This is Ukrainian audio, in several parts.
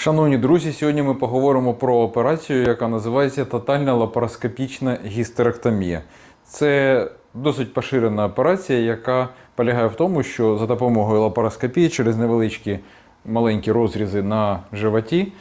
Шановні друзі, сьогодні ми поговоримо про операцію, яка називається тотальна лапароскопічна гістеректомія. Це досить поширена операція, яка полягає в тому, що за допомогою лапароскопії через невеличкі маленькі розрізи на животі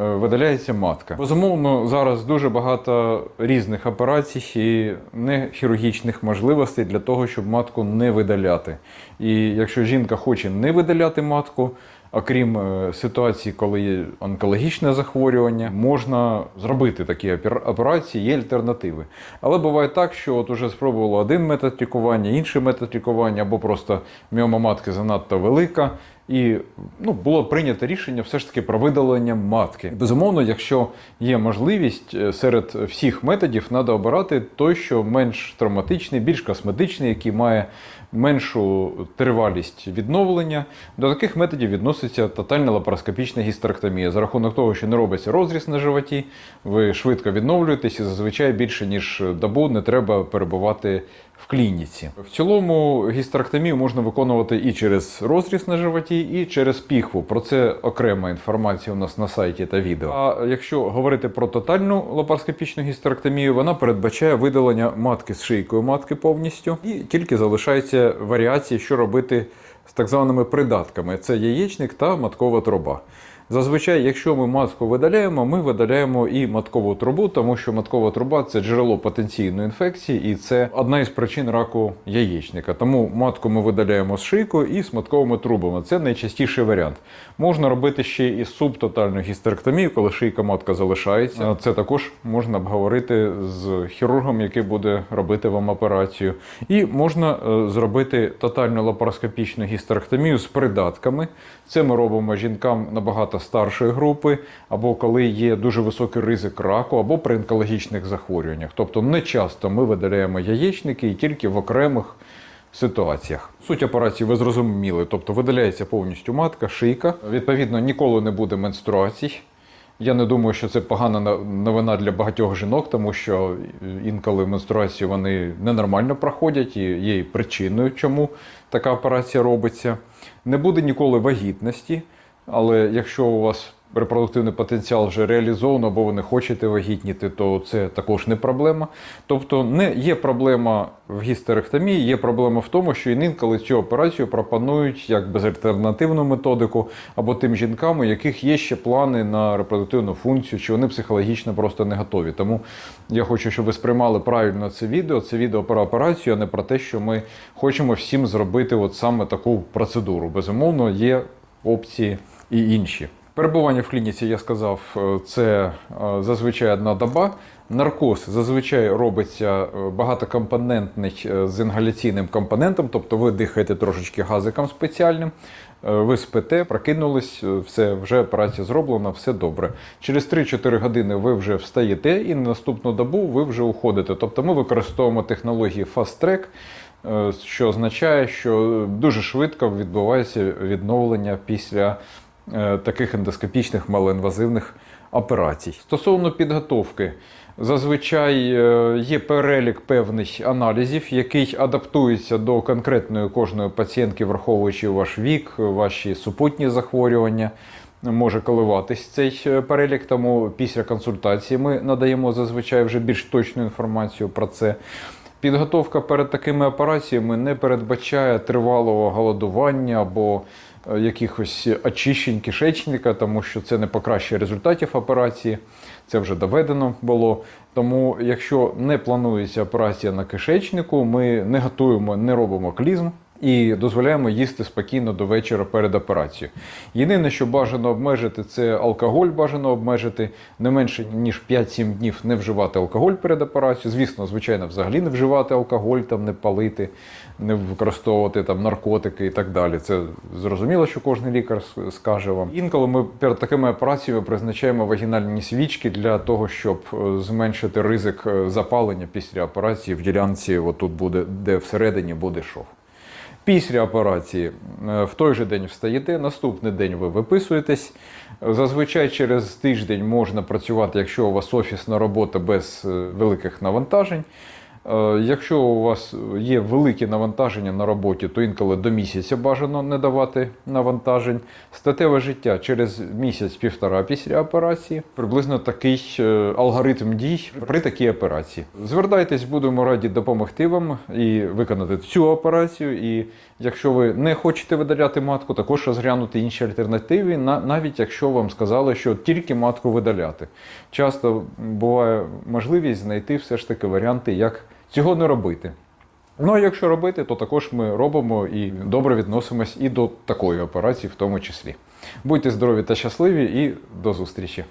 е, видаляється матка. Безумовно, зараз дуже багато різних операцій і нехірургічних можливостей для того, щоб матку не видаляти. І якщо жінка хоче не видаляти матку, Окрім е, ситуації, коли є онкологічне захворювання, можна зробити такі опер- операції, є альтернативи. Але буває так, що от уже спробувало один метод лікування, інший метод лікування, або просто міома матки занадто велика. І ну, було прийнято рішення все ж таки про видалення матки. Безумовно, якщо є можливість е, серед всіх методів, треба обирати той, що менш травматичний, більш косметичний, який має меншу тривалість відновлення. До таких методів відноситься тотальна лапароскопічна гістеректомія. За рахунок того, що не робиться розріз на животі, ви швидко відновлюєтесь і зазвичай більше ніж добу не треба перебувати в клініці. В цілому гістеректомію можна виконувати і через розріз на животі, і через піхву. Про це окрема інформація у нас на сайті та відео. А якщо говорити про тотальну лапароскопічну гістеректомію, вона передбачає видалення матки з шийкою матки повністю, і тільки залишаються варіації, що робити з так званими придатками: це яєчник та маткова труба. Зазвичай, якщо ми матку видаляємо, ми видаляємо і маткову трубу, тому що маткова труба це джерело потенційної інфекції, і це одна із причин раку яєчника. Тому матку ми видаляємо з шийкою і з матковими трубами. Це найчастіший варіант. Можна робити ще і субтотальну гістеректомію, коли шийка матка залишається. Це також можна обговорити з хірургом, який буде робити вам операцію. І можна е, зробити тотальну лапароскопічну гістеректомію з придатками. Це ми робимо жінкам набагато старшої групи, або коли є дуже високий ризик раку, або при онкологічних захворюваннях. Тобто не часто ми видаляємо яєчники і тільки в окремих ситуаціях. Суть операції ви зрозуміли, тобто видаляється повністю матка, шийка. Відповідно, ніколи не буде менструацій. Я не думаю, що це погана новина для багатьох жінок, тому що інколи менструації вони ненормально проходять і є причиною, чому така операція робиться. Не буде ніколи вагітності, але якщо у вас репродуктивний потенціал вже реалізовано, або ви не хочете вагітніти, то це також не проблема. Тобто не є проблема в гістеректомії, є проблема в тому, що інколи цю операцію пропонують як безальтернативну методику, або тим жінкам, у яких є ще плани на репродуктивну функцію, чи вони психологічно просто не готові. Тому я хочу, щоб ви сприймали правильно це відео. Це відео про операцію, а не про те, що ми хочемо всім зробити от саме таку процедуру. Безумовно, є опції і інші. Перебування в клініці, я сказав, е, це е, зазвичай одна доба. Наркоз зазвичай робиться е, багатокомпонентний з інгаляційним компонентом, тобто ви дихаєте трошечки газиком спеціальним, ви спите, прокинулись, все, вже операція зроблена, все добре. Через 3-4 години ви вже встаєте і на наступну добу ви вже уходите. Тобто ми використовуємо технології Fast Track, що означає, що дуже швидко відбувається відновлення після таких ендоскопічних малоінвазивних операцій. Стосовно підготовки, зазвичай е, є перелік певних аналізів, який адаптується до конкретної кожної пацієнтки, враховуючи ваш вік, ваші супутні захворювання. Може коливатись цей е, перелік, тому після консультації ми надаємо зазвичай вже більш точну інформацію про це. Підготовка перед такими операціями не передбачає тривалого голодування або е, якихось очищень кишечника, тому що це не покращує результатів операції. Це вже доведено було. Тому, якщо не планується операція на кишечнику, ми не готуємо, не робимо клізм. І дозволяємо їсти спокійно до вечора перед операцією. Єдине, що бажано обмежити, це алкоголь бажано обмежити не менше ніж 5-7 днів не вживати алкоголь перед операцією. Звісно, звичайно, взагалі не вживати алкоголь, там не палити, не використовувати там наркотики і так далі. Це зрозуміло, що кожен лікар скаже вам. Інколи ми перед такими операціями призначаємо вагінальні свічки для того, щоб е, зменшити ризик е, запалення після операції в ділянці. Отут буде, де всередині буде шов. Після операції е, в той же день встаєте, наступний день ви виписуєтесь. Зазвичай через тиждень можна працювати, якщо у вас офісна робота без е, великих навантажень. Е, Якщо у вас є великі навантаження на роботі, то інколи до місяця бажано не давати навантажень. Статеве життя через місяць-півтора після операції. Приблизно такий е, алгоритм дій при такій операції. Звертайтесь, будемо раді допомогти вам і виконати цю операцію. І якщо ви не хочете видаляти матку, також розглянути інші альтернативи, на- навіть якщо вам сказали, що тільки матку видаляти. Часто буває можливість знайти все ж таки варіанти, як цього не робити. Ну а якщо робити, то також ми робимо і добре відносимось і до такої операції, в тому числі. Будьте здорові та щасливі, і до зустрічі!